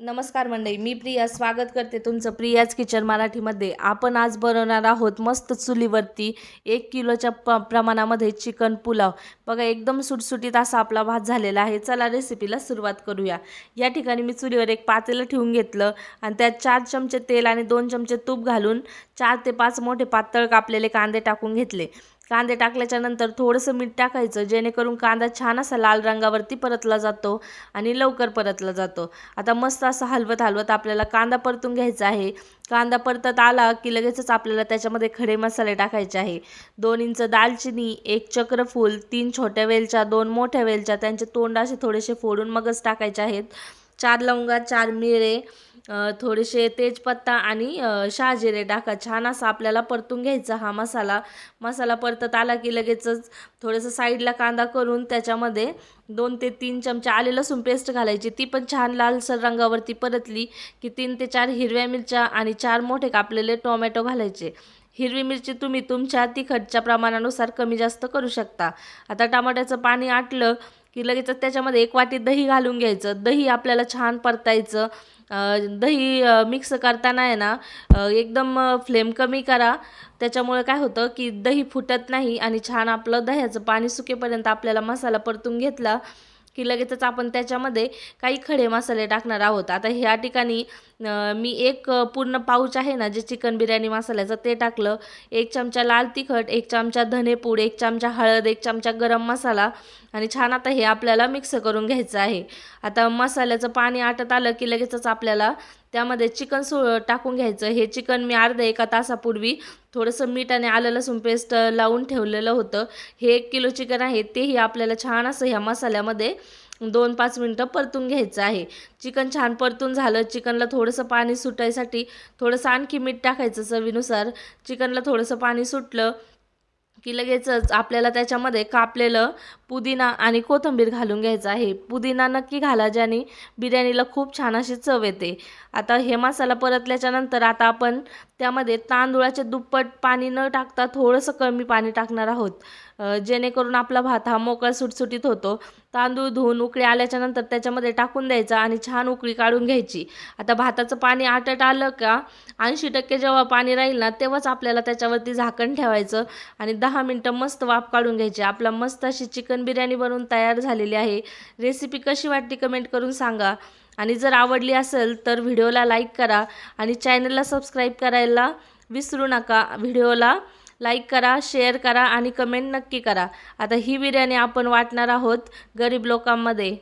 नमस्कार मंडळी मी प्रिया. स्वागत करते तुमचं प्रियाज किचन मराठीमध्ये. आपण आज बनवणार आहोत मस्त चुलीवरती एक किलोच्या प प्रमाणामध्ये चिकन पुलाव. बघा एकदम सुटसुटीत असा आपला भात झालेला आहे. चला रेसिपीला सुरुवात करूया. या ठिकाणी मी चुलीवर एक पातेलं ठेवून घेतलं आणि त्यात चार चमचे तेल आणि दोन चमचे तूप घालून चार ते पाच मोठे पातळ कापलेले कांदे टाकून घेतले. कांदे टाकल्याच्या नंतर थोडंसं मीठ टाकायचं जेणेकरून कांदा छान असा लाल रंगावरती परतला जातो आणि लवकर परतला जातो. आता मस्त असं हलवत हलवत आपल्याला कांदा परतून घ्यायचा आहे. कांदा परतत आला की लगेचच आपल्याला त्याच्यामध्ये खडे मसाले टाकायचे आहे. दोन इंच दालचिनी एक चक्रफूल तीन छोट्या वेलच्या दोन मोठ्या वेलच्या त्यांचे तोंड असे थोडेसे फोडून मगच टाकायचे आहेत. चार लवंगा चार मिरे थोडेसे तेजपत्ता आणि अ, शहाजिरे टाका. छान असा आपल्याला परतून घ्यायचा हा मसाला. मसाला परतत आला की लगेचच थोडंसं साईडला कांदा करून त्याच्यामध्ये दोन ते तीन चमचे आले लसूण पेस्ट घालायची. ती पण छान लालसर रंगावरती परतली की तीन ते चार हिरव्या मिरच्या आणि चार मोठे कापलेले टोमॅटो घालायचे. हिरवी मिरची तुम्ही तुमच्या तिखटच्या प्रमाणानुसार कमी जास्त करू शकता. आता टमाट्याचं पाणी आटलं की लगेचच त्याच्यामध्ये एक वाटी दही घालून घ्यायचं. दही आपल्याला छान परतायचं. दही मिक्स करताना आहे ना एकदम फ्लेम कमी करा. त्याच्यामुळे काय होतं की दही फुटत नाही आणि छान आपलं दह्याचं पाणी सुकेपर्यंत आपल्याला मसाला परतून घेतला. की लगेचच आपण त्याच्यामध्ये काही खडे मसाले टाकणार आहोत. आता ह्या ठिकाणी मी एक पूर्ण पाऊच आहे ना जे चिकन बिर्याणी मसाल्याचं ते टाकलं. एक चमचा लाल तिखट एक चमचा धनेपूड एक चमचा हळद एक चमचा गरम मसाला आणि छान आता हे आपल्याला मिक्स करून घ्यायचं आहे. आता मसाल्याचं पाणी आटत आलं की लगेचच आपल्याला त्यामध्ये चिकन सो टाकून घ्यायचं. हे चिकन मी अर्धा एका तासापूर्वी थोडंसं मीठ आणि आलं लसूण पेस्ट लावून ठेवलेलं होतं. हे एक किलो चिकन आहे. तेही आपल्याला छान असं ह्या मसाल्यामध्ये दोन पाच मिनटं परतून घ्यायचं आहे. चिकन छान परतून झालं. चिकनला थोडंसं पाणी सुटायसाठी थोडंसं आणखी मीठ टाकायचं चवीनुसार. चिकनला थोडंसं पाणी सुटलं की लगेचच आपल्याला त्याच्यामध्ये कापलेलं पुदिना आणि कोथिंबीर घालून घ्यायचं आहे. पुदिना नक्की घाला ज्याने बिर्याणीला खूप छान अशी चव येते. आता हे मसाला परतल्याच्यानंतर आता आपण त्यामध्ये तांदूळाचे दुप्पट पाणी न टाकता थोडंसं कमी पाणी टाकणार आहोत. जेणेकरून आपला भात हा मोकळा सुटसुटीत होतो. तांदूळ धुवून उकळी आल्याच्यानंतर त्याच्यामध्ये टाकून द्यायचा आणि छान उकळी काढून घ्यायची. आता भाताचं पाणी आटट आलं का ऐंशी टक्के जेव्हा पाणी राहील ना तेव्हाच आपल्याला त्याच्यावरती झाकण ठेवायचं आणि दहा मिनटं मस्त वाफ काढून घ्यायची. आपला मस्त अशी चिकन बिर्याणी बनवून तयार झालेली आहे. रेसिपी कशी वाटते कमेंट करून सांगा. आणि जर आवडली असेल तर व्हिडिओला लाईक करा आणि चॅनलला सबस्क्राईब करायला विसरू नका. व्हिडिओला लाईक करा शेअर करा आणि कमेंट नक्की करा. आता ही बिर्याणी आपण वाटणार आहोत गरीब लोकांमध्ये.